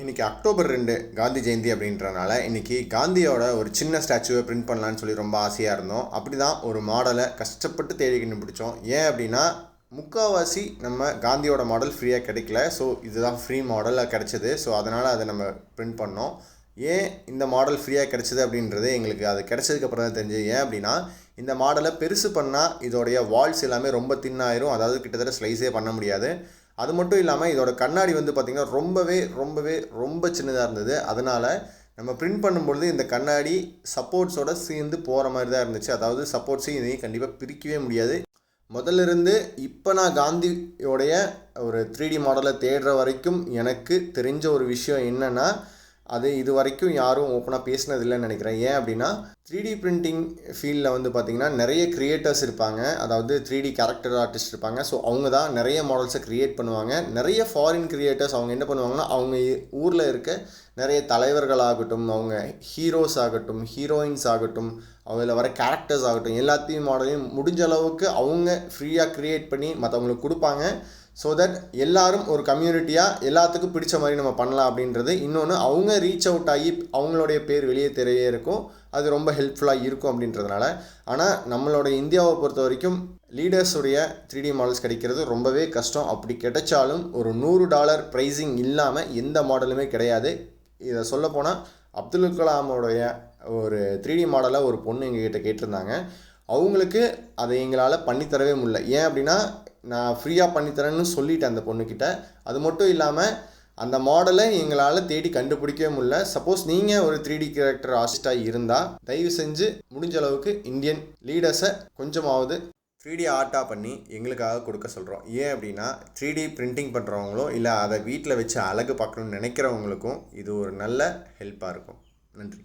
இன்றைக்கி அக்டோபர் ரெண்டு காந்தி ஜெயந்தி அப்படின்றனால இன்றைக்கி காந்தியோட ஒரு சின்ன ஸ்டாச்சுவை பிரிண்ட் பண்ணலான்னு சொல்லி ரொம்ப ஆசையாக இருந்தோம். அப்படி தான் ஒரு மாடலை கஷ்டப்பட்டு தேடி கண்டுபிடிச்சோம். ஏன் அப்படின்னா முக்கால்வாசி நம்ம காந்தியோட மாடல் ஃப்ரீயாக கிடைக்கல. ஸோ இதுதான் ஃப்ரீ மாடலாக கிடச்சிது. ஸோ அதனால் அதை நம்ம பிரிண்ட் பண்ணோம். ஏன் இந்த மாடல் ஃப்ரீயாக கிடச்சிது அப்படின்றது எங்களுக்கு அது கிடச்சதுக்கப்புறம் தான் தெரிஞ்சது. ஏன் அப்படின்னா இந்த மாடலை பெருசு பண்ணால் இதோடைய வால்ஸ் எல்லாமே ரொம்ப தின்னாயிரும் அதாவது கிட்டத்தட்ட ஸ்லைஸே பண்ண முடியாது. அது மட்டும் இல்லாமல் இதோட கண்ணாடி வந்து பார்த்திங்கன்னா ரொம்பவே ரொம்பவே ரொம்ப சின்னதாக இருந்தது. அதனால் நம்ம பிரிண்ட் பண்ணும்பொழுது இந்த கண்ணாடி சப்போர்ட்ஸோட சேர்ந்து போகிற மாதிரி தான் இருந்துச்சு. அதாவது சப்போர்ட்ஸையும் இதையும் கண்டிப்பாக பிரிக்கவே முடியாது. முதல்ல இருந்து இப்போ நான் காந்தியோடைய ஒரு த்ரீ டி மாடலை தேடுற வரைக்கும் எனக்கு தெரிஞ்ச ஒரு விஷயம் என்னென்னா அது இது வரைக்கும் யாரும் ஓப்பனாக பேசினதில்லைன்னு நினைக்கிறேன். ஏன் அப்படின்னா த்ரீ டி பிரிண்டிங் ஃபீல்டில் வந்து பார்த்திங்கன்னா நிறைய க்ரியேட்டர்ஸ் இருப்பாங்க. அதாவது த்ரீ டி கேரக்டர் ஆர்டிஸ்ட் இருப்பாங்க. ஸோ அவங்க தான் நிறைய மாடல்ஸை க்ரியேட் பண்ணுவாங்க. நிறைய ஃபாரின் க்ரியேட்டர்ஸ் அவங்க என்ன பண்ணுவாங்கன்னா அவங்க ஊரில் இருக்க நிறைய தலைவர்களாகட்டும் அவங்க ஹீரோஸ் ஆகட்டும் ஹீரோயின்ஸ் ஆகட்டும் அவங்கள வர கேரக்டர்ஸ் ஆகட்டும் எல்லாத்தையும் மாடலையும் முடிஞ்ச அளவுக்கு அவங்க ஃப்ரீயாக க்ரியேட் பண்ணி மற்றவங்களுக்கு கொடுப்பாங்க. ஸோ தட் எல்லாரும் ஒரு கம்யூனிட்டியாக எல்லாத்துக்கும் பிடிச்ச மாதிரி நம்ம பண்ணலாம் அப்படின்றது. இன்னொன்று அவங்க ரீச் அவுட் ஆகி அவங்களுடைய பேர் வெளியே தெரிய இருக்கும். அது ரொம்ப ஹெல்ப்ஃபுல்லாக இருக்கும் அப்படின்றதுனால. ஆனால் நம்மளோட இந்தியாவை பொறுத்த வரைக்கும் லீடர்ஸுடைய த்ரீ டி மாடல்ஸ் கிடைக்கிறது ரொம்பவே கஷ்டம். அப்படி கிடைச்சாலும் ஒரு நூறு டாலர் ப்ரைஸிங் இல்லாமல் எந்த மாடலுமே கிடையாது. இதை சொல்லப்போனால் அப்துல் கலாமோடைய ஒரு த்ரீ டி மாடலை ஒரு பொண்ணு எங்ககிட்ட கேட்டிருந்தாங்க. அவங்களுக்கு அதை எங்களால் பண்ணித்தரவே முடியல. ஏன் அப்படின்னா நான் ஃப்ரீயாக பண்ணித்தரேன்னு சொல்லிட்டேன் அந்த பொண்ணுக்கிட்ட அது மட்டும் இல்லாமல் அந்த மாடலை எங்களால் தேடி கண்டுபிடிக்கவே முடியல. சப்போஸ் நீங்கள் ஒரு த்ரீ டி கேரக்டர் ஆர்டிஸ்டாக இருந்தால் தயவு செஞ்சு முடிஞ்ச அளவுக்கு இந்தியன் லீடர்ஸை கொஞ்சமாவது த்ரீ டி ஆர்ட்டாக பண்ணி எங்களுக்காக கொடுக்க சொல்கிறோம் ஏன் அப்படின்னா த்ரீ டி பிரிண்டிங் பண்ணுறவங்களோ இல்லை அதை வீட்டில் வச்சு அழகு பார்க்கணுன்னு நினைக்கிறவங்களுக்கும் இது ஒரு நல்ல ஹெல்ப்பாக இருக்கும். நன்றி.